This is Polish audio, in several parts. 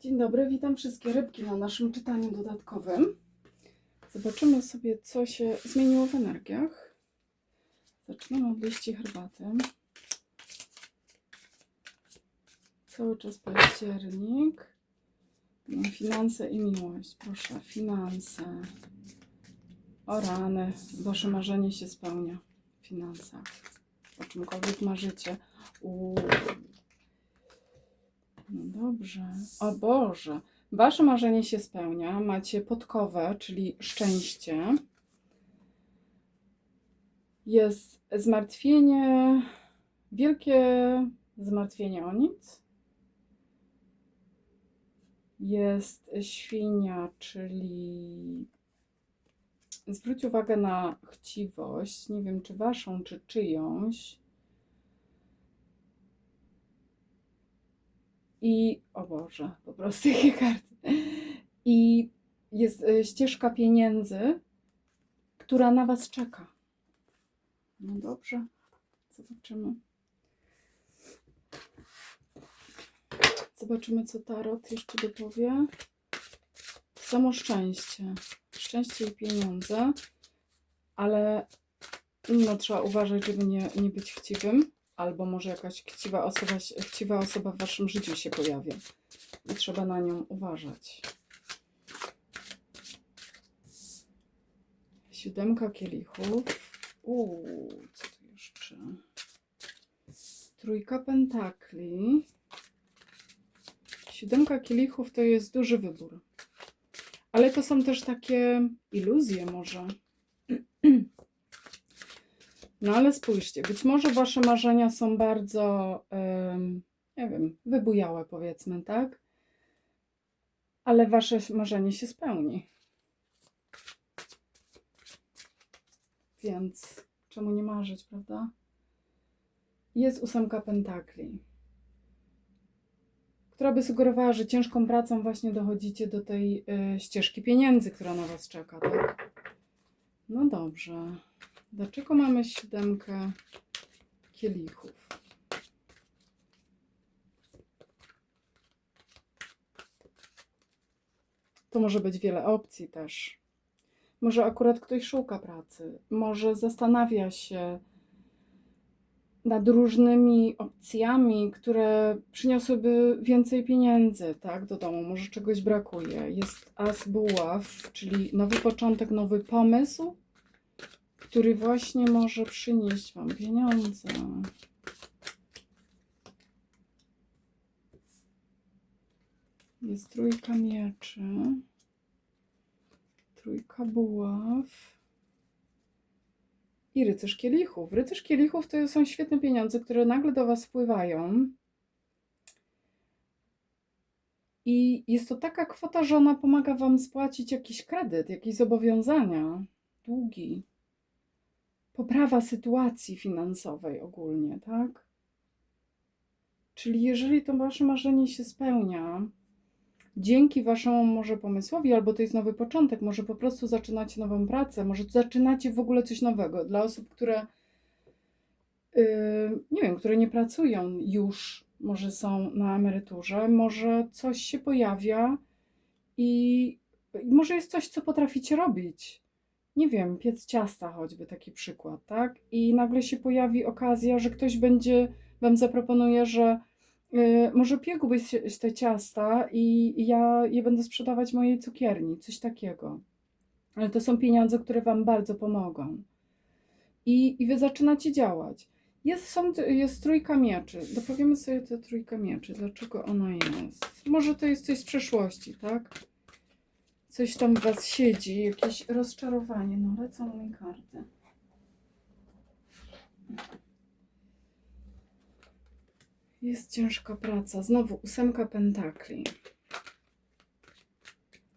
Dzień dobry, witam wszystkie rybki na naszym czytaniu dodatkowym. Zobaczymy sobie, co się zmieniło w energiach. Zaczynamy od liści herbaty. Cały czas październik. No, Finanse i miłość. Proszę, finanse. O rany, wasze marzenie się spełnia w finansach. O czymkolwiek marzycie. Uuu. Dobrze. O Boże. Wasze marzenie się spełnia. Macie podkowę, czyli szczęście. Jest zmartwienie, wielkie zmartwienie o nic. Jest świnia, czyli zwróć uwagę na chciwość. Nie wiem, czy waszą, czy czyjąś. I o Boże, po prostu jakie karty. I jest e, ścieżka pieniędzy, która na Was czeka. No dobrze, zobaczymy. Zobaczymy, co Tarot jeszcze dopowie. Samo szczęście. Szczęście i pieniądze, ale no, trzeba uważać, żeby nie, nie być chciwym albo może jakaś chciwa osoba, chciwa osoba w waszym życiu się pojawia i trzeba na nią uważać. Siódemka kielichów. Uuu, co tu jeszcze? Trójka pentakli. Siódemka kielichów to jest duży wybór. Ale to są też takie iluzje może. No ale spójrzcie, być może wasze marzenia są bardzo, em, nie wiem, wybujałe powiedzmy, tak? Ale wasze marzenie się spełni. Więc czemu nie marzyć, prawda? Jest ósemka pentakli, która by sugerowała, że ciężką pracą właśnie dochodzicie do tej y, ścieżki pieniędzy, która na was czeka, tak? No dobrze. Dlaczego mamy siódemkę kielichów? To może być wiele opcji też. Może akurat ktoś szuka pracy, może zastanawia się nad różnymi opcjami, które przyniosłyby więcej pieniędzy tak, do domu. Może czegoś brakuje. Jest as buław, czyli nowy początek, nowy pomysł, który właśnie może przynieść Wam pieniądze. Jest trójka mieczy, trójka buław i rycerz kielichów. Rycerz kielichów to są świetne pieniądze, które nagle do Was wpływają. I jest to taka kwota, że ona pomaga Wam spłacić jakiś kredyt, jakieś zobowiązania, długi poprawa sytuacji finansowej ogólnie, tak? Czyli jeżeli to wasze marzenie się spełnia, dzięki waszemu może pomysłowi, albo to jest nowy początek, może po prostu zaczynacie nową pracę, może zaczynacie w ogóle coś nowego. Dla osób, które yy, nie wiem, które nie pracują już, może są na emeryturze, może coś się pojawia i, i może jest coś, co potraficie robić nie wiem, piec ciasta choćby taki przykład, tak? I nagle się pojawi okazja, że ktoś będzie, wam zaproponuje, że y, może piekłbyś te ciasta i ja je będę sprzedawać mojej cukierni, coś takiego. Ale to są pieniądze, które wam bardzo pomogą. I, i wy zaczynacie działać. Jest, są, jest trójka mieczy. Dopowiemy sobie tę trójka mieczy. Dlaczego ona jest? Może to jest coś z przeszłości, tak? Coś tam w Was siedzi, jakieś rozczarowanie. No, lecą mi karty. Jest ciężka praca. Znowu ósemka pentakli.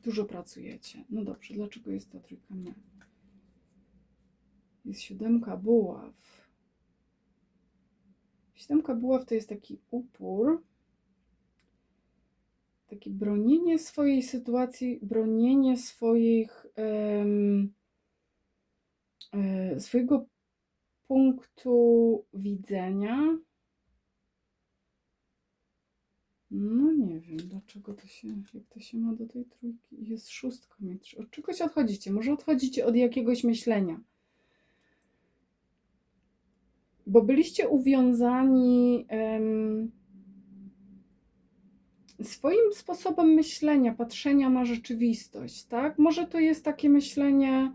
Dużo pracujecie. No dobrze, dlaczego jest ta trójka nie? Jest siódemka buław. Siódemka buław to jest taki upór takie bronienie swojej sytuacji, bronienie swoich, um, swojego punktu widzenia. No nie wiem, dlaczego to się, jak to się ma do tej trójki. Jest szóstka. Od czegoś odchodzicie. Może odchodzicie od jakiegoś myślenia. Bo byliście uwiązani em, swoim sposobem myślenia, patrzenia na rzeczywistość, tak? Może to jest takie myślenie,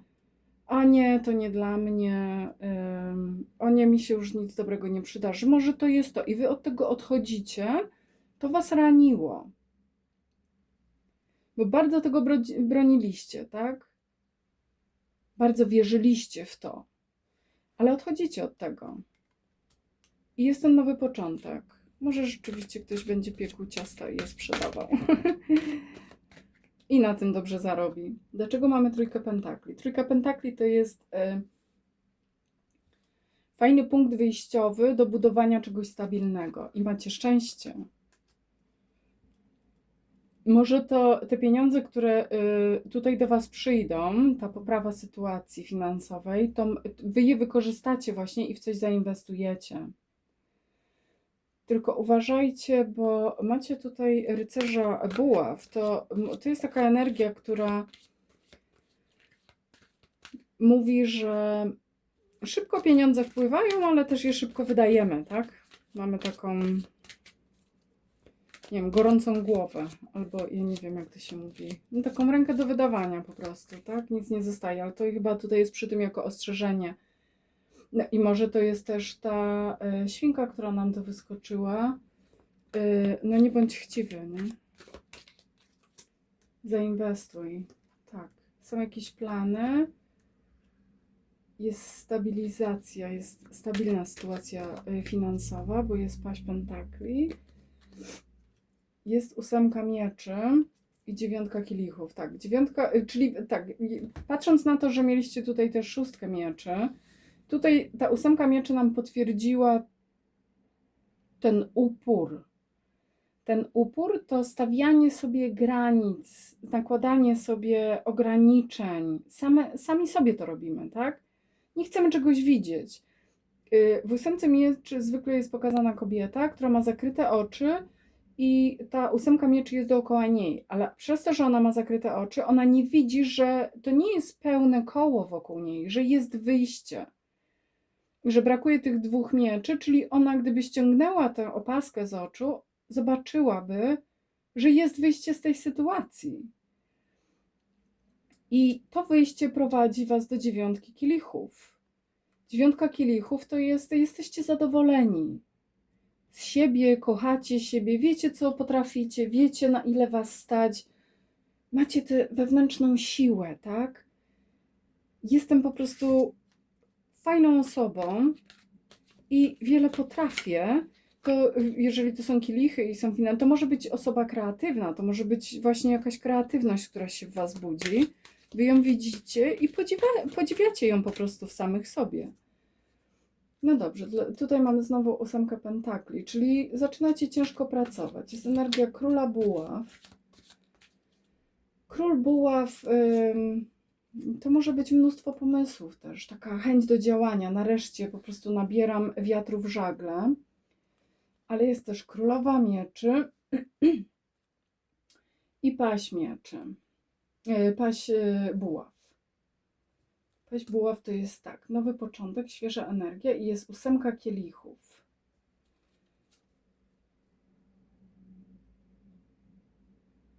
a nie, to nie dla mnie, em, o nie, mi się już nic dobrego nie przydarzy. Może to jest to i wy od tego odchodzicie, to was raniło. Bo bardzo tego brodzi- broniliście, tak? Bardzo wierzyliście w to. Ale odchodzicie od tego. I jest ten nowy początek. Może rzeczywiście ktoś będzie piekł ciasta i je sprzedawał. I na tym dobrze zarobi. Dlaczego mamy trójkę pentakli? Trójka pentakli to jest e, fajny punkt wyjściowy do budowania czegoś stabilnego. I macie szczęście. Może to te pieniądze, które y, tutaj do Was przyjdą, ta poprawa sytuacji finansowej, to Wy je wykorzystacie właśnie i w coś zainwestujecie. Tylko uważajcie, bo macie tutaj rycerza buław. To, to jest taka energia, która mówi, że szybko pieniądze wpływają, ale też je szybko wydajemy, tak? Mamy taką, nie wiem, gorącą głowę, albo ja nie wiem, jak to się mówi. No, taką rękę do wydawania po prostu, tak? Nic nie zostaje, ale to chyba tutaj jest przy tym jako ostrzeżenie. No i może to jest też ta y, świnka, która nam tu wyskoczyła. Y, no nie bądź chciwy, nie? Zainwestuj. Tak. Są jakieś plany. Jest stabilizacja, jest stabilna sytuacja y, finansowa, bo jest paść pentakli. Jest ósemka mieczy i dziewiątka kielichów. Tak, dziewiątka, czyli tak, patrząc na to, że mieliście tutaj też szóstkę mieczy, Tutaj ta ósemka mieczy nam potwierdziła ten upór. Ten upór to stawianie sobie granic, nakładanie sobie ograniczeń. Same, sami sobie to robimy, tak? Nie chcemy czegoś widzieć. Yy, W ósemce mieczy zwykle jest pokazana kobieta, która ma zakryte oczy i ta ósemka mieczy jest dookoła niej, ale przez to, że ona ma zakryte oczy, ona nie widzi, że to nie jest pełne koło wokół niej, że jest wyjście że brakuje tych dwóch mieczy, czyli ona, gdyby ściągnęła tę opaskę z oczu, zobaczyłaby, że jest wyjście z tej sytuacji. I to wyjście prowadzi Was do dziewiątki kielichów. Dziewiątka kielichów to jest, jesteście zadowoleni z siebie, kochacie siebie, wiecie, co potraficie, wiecie, na ile Was stać, macie tę wewnętrzną siłę, tak? Jestem po prostu fajną osobą i wiele potrafię, to jeżeli to są kielichy i są finanse, to może być osoba kreatywna, to może być właśnie jakaś kreatywność, która się w Was budzi. Wy ją widzicie i podziwia, podziwiacie ją po prostu w samych sobie. No dobrze, tutaj mamy znowu ósemkę pentakli, czyli zaczynacie ciężko pracować. Jest energia króla buław. Król buław ym, to może być mnóstwo pomysłów też, taka chęć do działania. Nareszcie po prostu nabieram wiatru w żagle. Ale jest też królowa mieczy i paź mieczy. Yy, Paź yy, buław. Paź buław to jest tak, nowy początek, świeża energia i jest ósemka kielichów.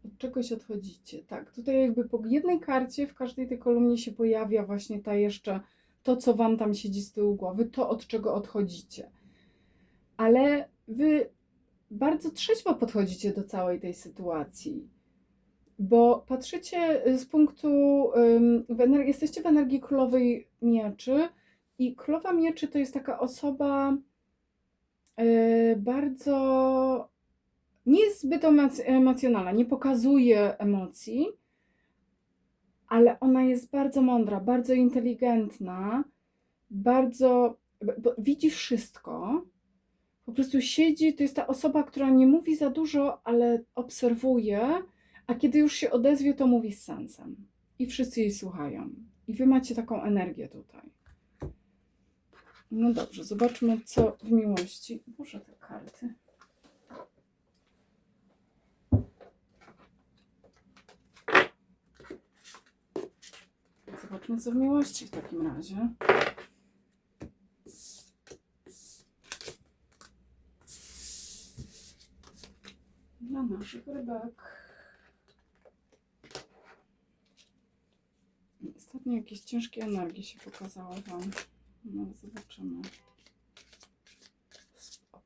Od czegoś odchodzicie. Tak, tutaj jakby po jednej karcie w każdej tej kolumnie się pojawia właśnie ta jeszcze to, co wam tam siedzi z tyłu głowy, to od czego odchodzicie. Ale wy bardzo trzeźwo podchodzicie do całej tej sytuacji, bo patrzycie z punktu, w jesteście w energii królowej mieczy i królowa mieczy to jest taka osoba yy, bardzo nie jest zbyt emoc- emocjonalna, nie pokazuje emocji, ale ona jest bardzo mądra, bardzo inteligentna, bardzo widzi wszystko. Po prostu siedzi, to jest ta osoba, która nie mówi za dużo, ale obserwuje, a kiedy już się odezwie, to mówi z sensem. I wszyscy jej słuchają. I wy macie taką energię tutaj. No dobrze, zobaczmy, co w miłości. Boże, te karty. Zobaczmy, co w miłości w takim razie. Dla naszych rybek. Ostatnio jakieś ciężkie energie się pokazały Wam. No, zobaczymy.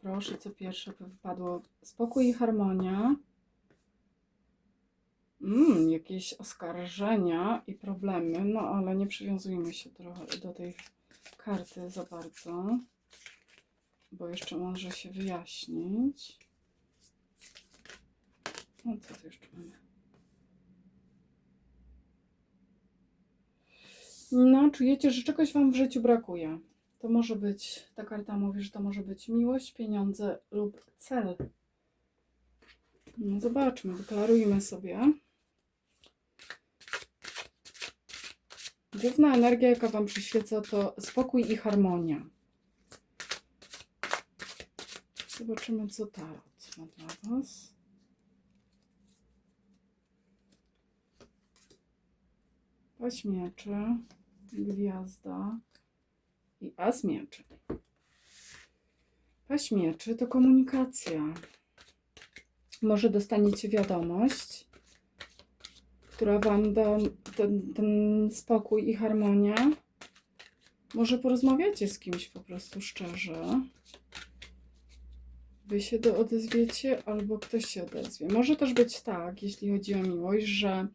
Proszę, co pierwsze by. Spokój i harmonia. Mm, jakieś oskarżenia i problemy, no ale nie przywiązujmy się trochę do tej karty za bardzo, bo jeszcze może się wyjaśnić. No co tu jeszcze mamy? No, czujecie, że czegoś Wam w życiu brakuje. To może być, ta karta mówi, że to może być miłość, pieniądze lub cel. No zobaczmy, deklarujmy sobie. Główna energia, jaka Wam przyświeca, to spokój i harmonia. Zobaczymy, co tarot ma dla Was. Paź mieczy, gwiazda i as mieczy. Paź mieczy to komunikacja. Może dostaniecie wiadomość, która Wam da ten, ten spokój i harmonia. Może porozmawiacie z kimś po prostu szczerze. Wy się do odezwiecie, albo ktoś się odezwie. Może też być tak, jeśli chodzi o miłość, że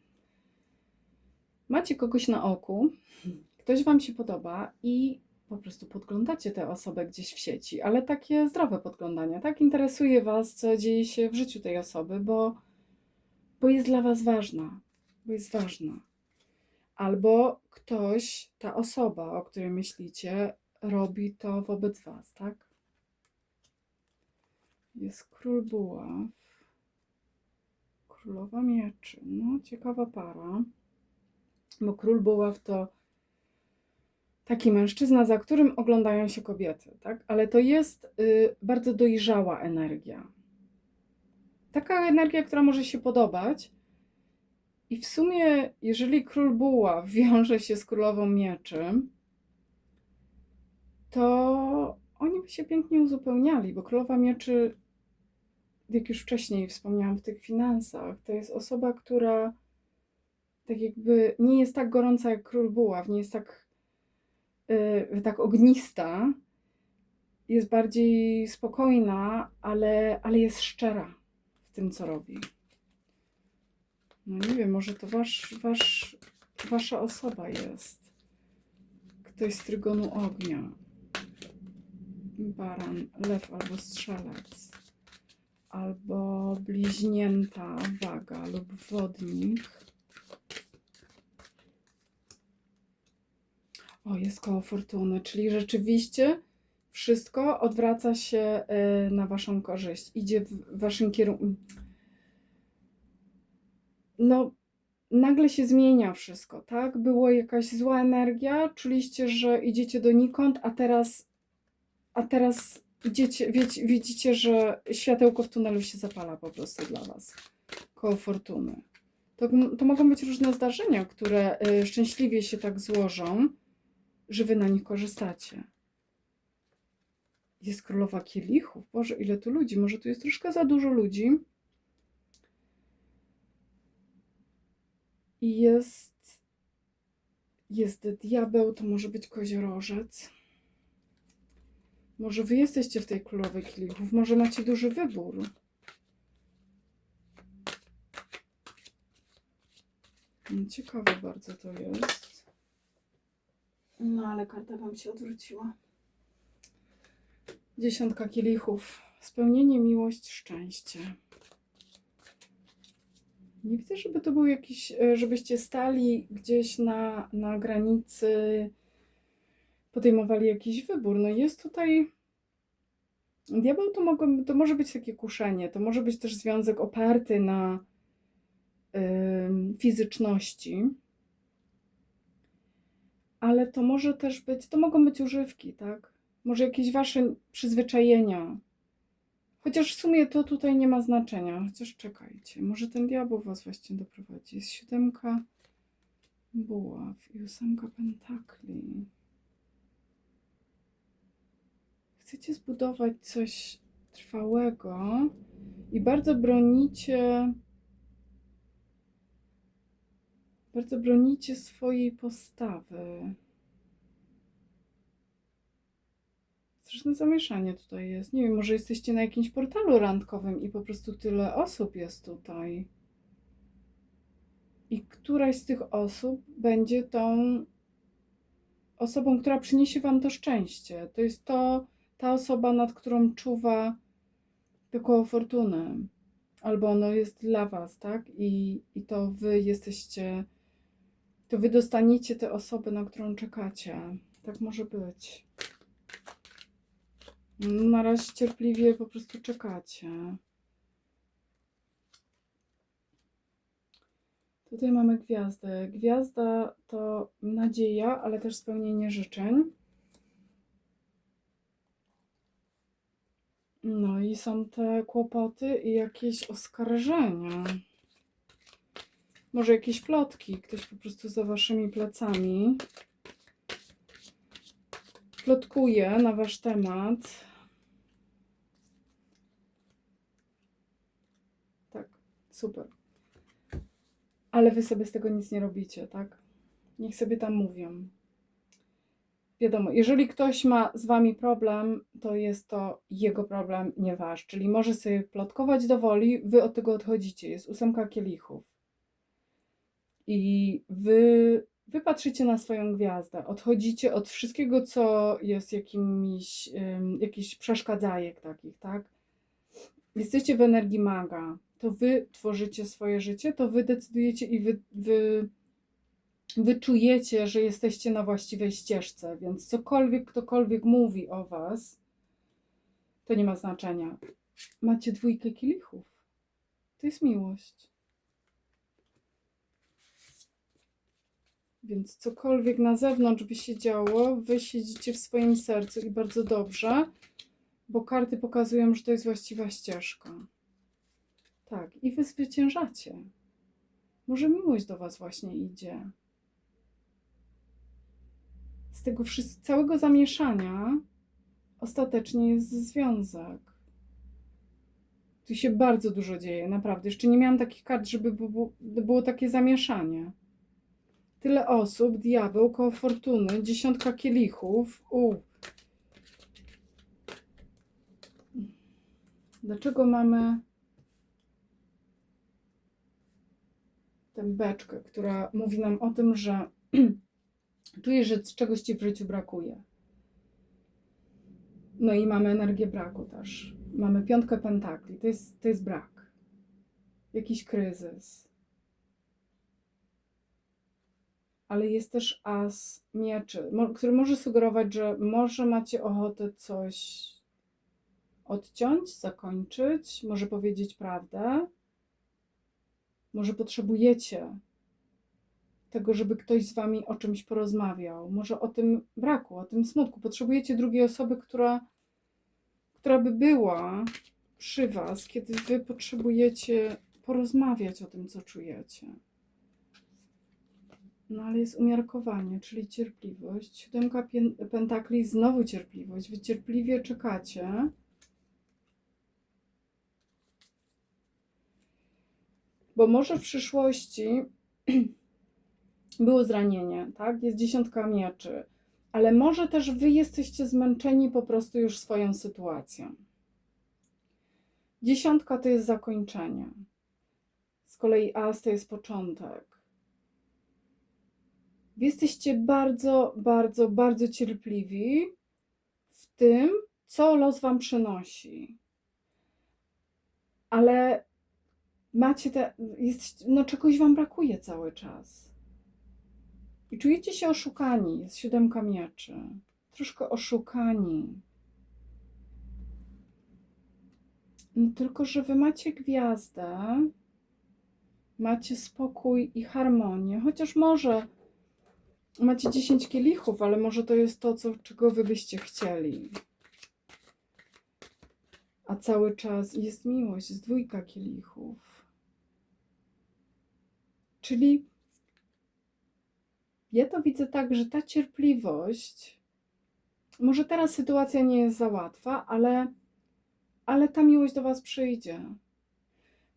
macie kogoś na oku, ktoś Wam się podoba i po prostu podglądacie tę osobę gdzieś w sieci, ale takie zdrowe podglądanie, tak? Interesuje Was, co dzieje się w życiu tej osoby, bo, bo jest dla Was ważna, bo jest ważna. Albo ktoś, ta osoba, o której myślicie, robi to wobec Was, tak? Jest król buław, królowa mieczy. No, ciekawa para. Bo król buław to taki mężczyzna, za którym oglądają się kobiety, tak? Ale to jest y, bardzo dojrzała energia. Taka energia, która może się podobać. I w sumie, jeżeli król buław wiąże się z królową mieczy, to oni by się pięknie uzupełniali, bo królowa mieczy, jak już wcześniej wspomniałam w tych finansach, to jest osoba, która tak jakby nie jest tak gorąca jak król buław, nie jest tak, yy, tak ognista, jest bardziej spokojna, ale, ale jest szczera w tym, co robi. No nie wiem, może to wasz, wasz, wasza osoba jest. Ktoś z trygonu ognia. Baran, lew albo strzelec. Albo bliźnięta waga lub wodnik. O, jest koło fortuny, czyli rzeczywiście wszystko odwraca się y, na waszą korzyść. Idzie w waszym kierunku. No, nagle się zmienia wszystko, tak? Było jakaś zła energia, czuliście, że idziecie donikąd, a teraz, a teraz idziecie, wiecie, widzicie, że światełko w tunelu się zapala po prostu dla was. Koło fortuny. To, to mogą być różne zdarzenia, które y, szczęśliwie się tak złożą, że wy na nich korzystacie. Jest królowa kielichów. Boże, ile tu ludzi. Może tu jest troszkę za dużo ludzi. I jest, jest diabeł, to może być koziorożec. Może wy jesteście w tej królowej kielichów, może macie duży wybór. No, Ciekawe bardzo to jest. No ale karta wam się odwróciła. Dziesiątka kielichów. Spełnienie, miłość, szczęście. Nie widzę, żeby to był jakiś, e, żebyście stali gdzieś na, na granicy, podejmowali jakiś wybór. No jest tutaj. Diabeł to, mogą, to może być takie kuszenie, to może być też związek oparty na ym, fizyczności, ale to może też być, to mogą być używki, tak? Może jakieś wasze przyzwyczajenia, Chociaż w sumie to tutaj nie ma znaczenia. Chociaż czekajcie, może ten diabeł was właśnie doprowadzi. Jest siódemka buław i ósemka pentakli. Chcecie zbudować coś trwałego i bardzo bronicie, bardzo bronicie swojej postawy. Straszne zamieszanie tutaj jest. Nie wiem, może jesteście na jakimś portalu randkowym i po prostu tyle osób jest tutaj. I któraś z tych osób będzie tą osobą, która przyniesie wam to szczęście. To jest to, ta osoba, nad którą czuwa to koło fortuny. Albo ono jest dla was, tak? I, I to wy jesteście, to wy dostaniecie tę osobę, na którą czekacie. Tak może być. Na razie cierpliwie po prostu czekacie. Tutaj mamy gwiazdę. Gwiazda to nadzieja, ale też spełnienie życzeń. No i są te kłopoty i jakieś oskarżenia. Może jakieś plotki. Ktoś po prostu za waszymi plecami plotkuje na wasz temat. Tak, super. Ale wy sobie z tego nic nie robicie, tak? Niech sobie tam mówią. Wiadomo, jeżeli ktoś ma z wami problem, to jest to jego problem, nie wasz. Czyli może sobie plotkować do woli, wy od tego odchodzicie. Jest ósemka kielichów. I wy, wy patrzycie na swoją gwiazdę, odchodzicie od wszystkiego, co jest jakimiś, ym, jakiś przeszkadzajek takich, tak? Jesteście w energii maga. To wy tworzycie swoje życie, to wy decydujecie i wy, wy wyczujecie, że jesteście na właściwej ścieżce, więc cokolwiek ktokolwiek mówi o was, to nie ma znaczenia. Macie dwójkę kielichów. To jest miłość. Więc cokolwiek na zewnątrz by się działo, wy siedzicie w swoim sercu i bardzo dobrze, bo karty pokazują, że to jest właściwa ścieżka. Tak, i wy zwyciężacie. Może miłość do was właśnie idzie z tego całego zamieszania ostatecznie jest związek. Tu się bardzo dużo dzieje, naprawdę. Jeszcze nie miałam takich kart, żeby było, było takie zamieszanie. Tyle osób, diabeł, koło fortuny, dziesiątka kielichów. U. Dlaczego mamy tę beczkę, która mówi nam o tym, że Czujesz, że czegoś ci w życiu brakuje. No i mamy energię braku też. Mamy piątkę pentakli. To jest, to jest brak. Jakiś kryzys. Ale jest też as mieczy, który może sugerować, że może macie ochotę coś odciąć, zakończyć, może powiedzieć prawdę. Może potrzebujecie tego, żeby ktoś z wami o czymś porozmawiał. Może o tym braku, o tym smutku. Potrzebujecie drugiej osoby, która, która by była przy was, kiedy wy potrzebujecie porozmawiać o tym, co czujecie. No ale jest umiarkowanie, czyli cierpliwość. Siódemka pentakli, znowu cierpliwość. Wy cierpliwie czekacie. Bo może w przyszłości było zranienie, tak? Jest dziesiątka mieczy, ale może też wy jesteście zmęczeni po prostu już swoją sytuacją. Dziesiątka to jest zakończenie. Z kolei as to jest początek. Wy jesteście bardzo, bardzo, bardzo cierpliwi w tym, co los wam przynosi. Ale macie te, jest, no czegoś wam brakuje cały czas. I czujecie się oszukani. Jest siódemka mieczy. Troszkę oszukani. No tylko, że wy macie gwiazdę, macie spokój i harmonię, chociaż może macie 10 kielichów, ale może to jest to, co, czego wy byście chcieli. A cały czas jest miłość, jest dwójka kielichów. Czyli Ja to widzę tak, że ta cierpliwość, może teraz sytuacja nie jest za łatwa, ale, ale ta miłość do Was przyjdzie.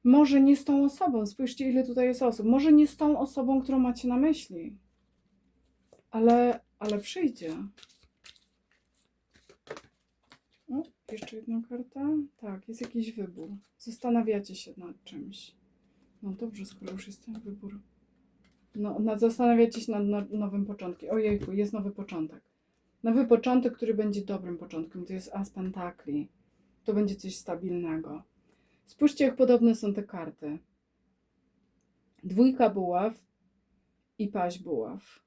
Może nie z tą osobą, spójrzcie ile tutaj jest osób, może nie z tą osobą, którą macie na myśli, ale, ale przyjdzie. O, jeszcze jedna karta. Tak, jest jakiś wybór. Zastanawiacie się nad czymś. No dobrze, skoro już jest ten wybór. No, nad, zastanawiacie się nad no, nowym początkiem. Ojejku, jest nowy początek. Nowy początek, który będzie dobrym początkiem. To jest As Pentakli. To będzie coś stabilnego. Spójrzcie, jak podobne są te karty. Dwójka buław i paź buław.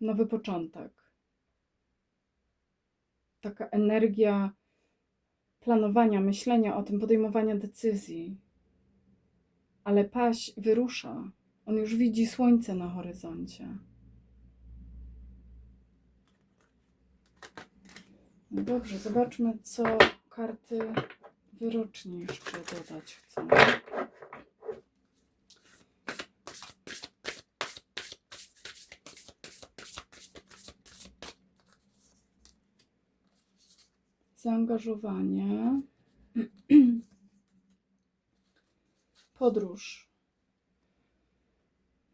Nowy początek. Taka energia planowania, myślenia o tym, podejmowania decyzji. Ale paź wyrusza. On już widzi słońce na horyzoncie. No dobrze, zobaczmy, co karty wyroczni jeszcze dodać chcą. Zaangażowanie. Podróż.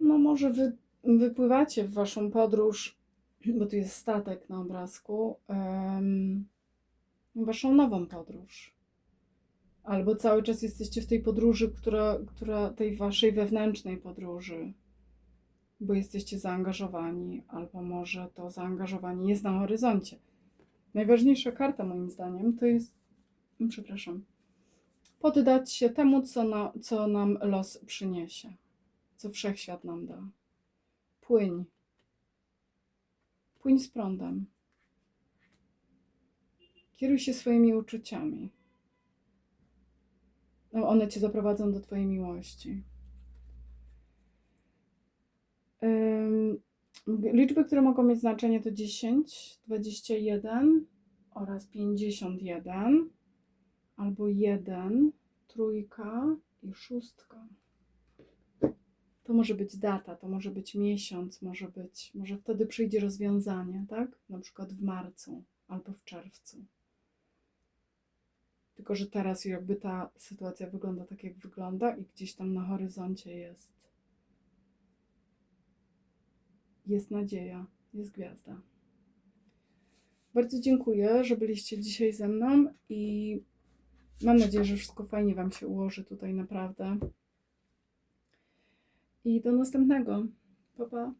No, może wy, wypływacie w waszą podróż, bo tu jest statek na obrazku, em, waszą nową podróż. Albo cały czas jesteście w tej podróży, która, która tej waszej wewnętrznej podróży, bo jesteście zaangażowani, albo może to zaangażowanie jest na horyzoncie. Najważniejsza karta, moim zdaniem, to jest, przepraszam, poddać się temu, co, na, co nam los przyniesie, co wszechświat nam da. Płyń. Płyń z prądem. Kieruj się swoimi uczuciami. No, one cię zaprowadzą do Twojej miłości. Liczby, które mogą mieć znaczenie to 10, 21 oraz 51, albo 1, trójka i szóstka. To może być data, to może być miesiąc, może być, może wtedy przyjdzie rozwiązanie, tak? Na przykład w marcu albo w czerwcu. Tylko, że teraz jakby ta sytuacja wygląda tak, jak wygląda, i gdzieś tam na horyzoncie jest. Jest nadzieja, jest gwiazda. Bardzo dziękuję, że byliście dzisiaj ze mną i mam nadzieję, że wszystko fajnie Wam się ułoży tutaj, naprawdę. I do następnego. Pa, pa.